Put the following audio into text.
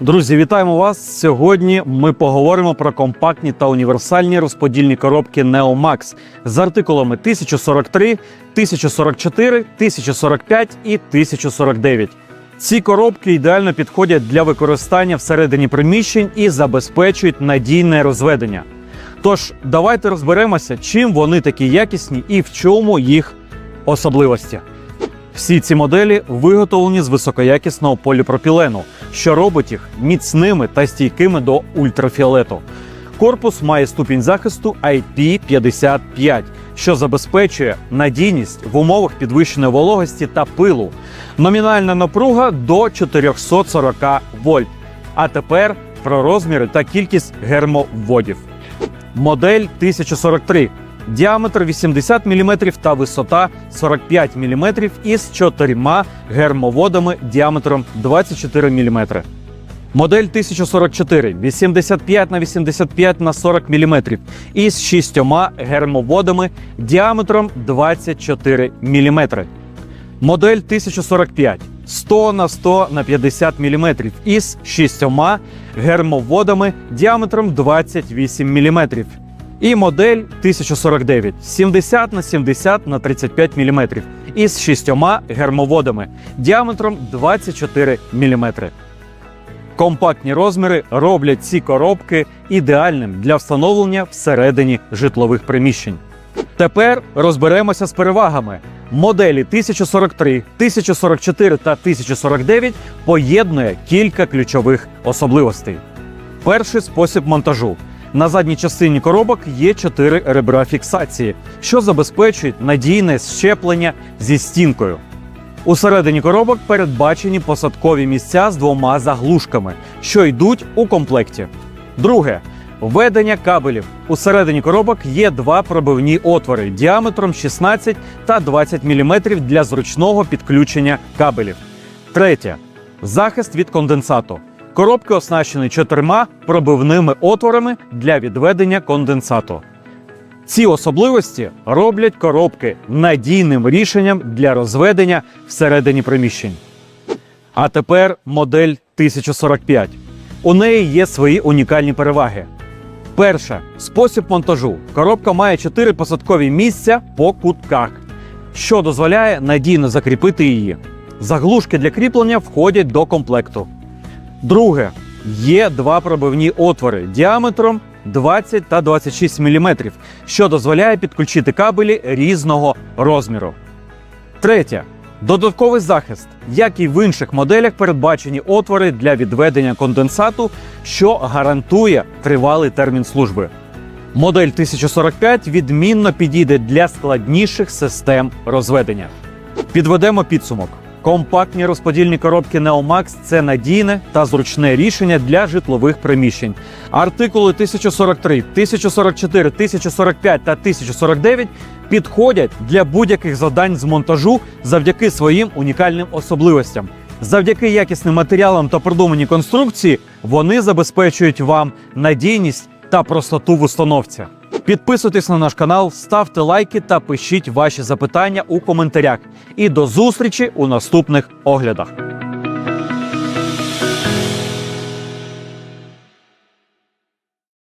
Друзі, вітаємо вас! Сьогодні ми поговоримо про компактні та універсальні розподільні коробки NeoMax з артикулами 1043, 1044, 1045 і 1049. Ці коробки ідеально підходять для використання всередині приміщень і забезпечують надійне розведення. Тож, давайте розберемося, чим вони такі якісні і в чому їх особливості. Всі ці моделі виготовлені з високоякісного поліпропілену, що робить їх міцними та стійкими до ультрафіолету. Корпус має ступінь захисту IP55, що забезпечує надійність в умовах підвищеної вологості та пилу. Номінальна напруга до 440 вольт. А тепер про розміри та кількість гермовводів. Модель 1043 діаметр 80 мм та висота 45 мм із чотирма гермоводами діаметром 24 мм. Модель 1044 85 на 85 на 40 мм із шістьома гермоводами діаметром 24 мм. Модель 1045 100 на 100 на 50 мм із шістьома гермоводами діаметром 28 мм. І модель 1049 70 на 70 на 35 мм із шістьома гермоводами діаметром 24 мм. Компактні розміри роблять ці коробки ідеальним для встановлення всередині житлових приміщень. Тепер розберемося з перевагами. Моделі 1043, 1044 та 1049 поєднує кілька ключових особливостей. Перший спосіб монтажу. На задній частині коробок є чотири ребра фіксації, що забезпечують надійне щеплення зі стінкою. Усередині коробок передбачені посадкові місця з двома заглушками, що йдуть у комплекті. Друге введення кабелів. Усередині коробок є два пробивні отвори діаметром 16 та 20 мм для зручного підключення кабелів. Третє захист від конденсату. Коробки оснащені чотирма пробивними отворами для відведення конденсату. Ці особливості роблять коробки надійним рішенням для розведення всередині приміщень. А тепер модель 1045. У неї є свої унікальні переваги. Перше спосіб монтажу. Коробка має 4 посадкові місця по кутках, що дозволяє надійно закріпити її. Заглушки для кріплення входять до комплекту. Друге, є два пробивні отвори діаметром 20 та 26 мм, що дозволяє підключити кабелі різного розміру. Третє. Додатковий захист. Як і в інших моделях, передбачені отвори для відведення конденсату, що гарантує тривалий термін служби. Модель 1045 відмінно підійде для складніших систем розведення. Підведемо підсумок. Компактні розподільні коробки NeoMax – це надійне та зручне рішення для житлових приміщень. Артикули 1043, 1044, 1045 та 1049 підходять для будь-яких завдань з монтажу завдяки своїм унікальним особливостям. Завдяки якісним матеріалам та продуманій конструкції вони забезпечують вам надійність та простоту в установці. Підписуйтесь на наш канал, ставте лайки та пишіть ваші запитання у коментарях. І до зустрічі у наступних оглядах.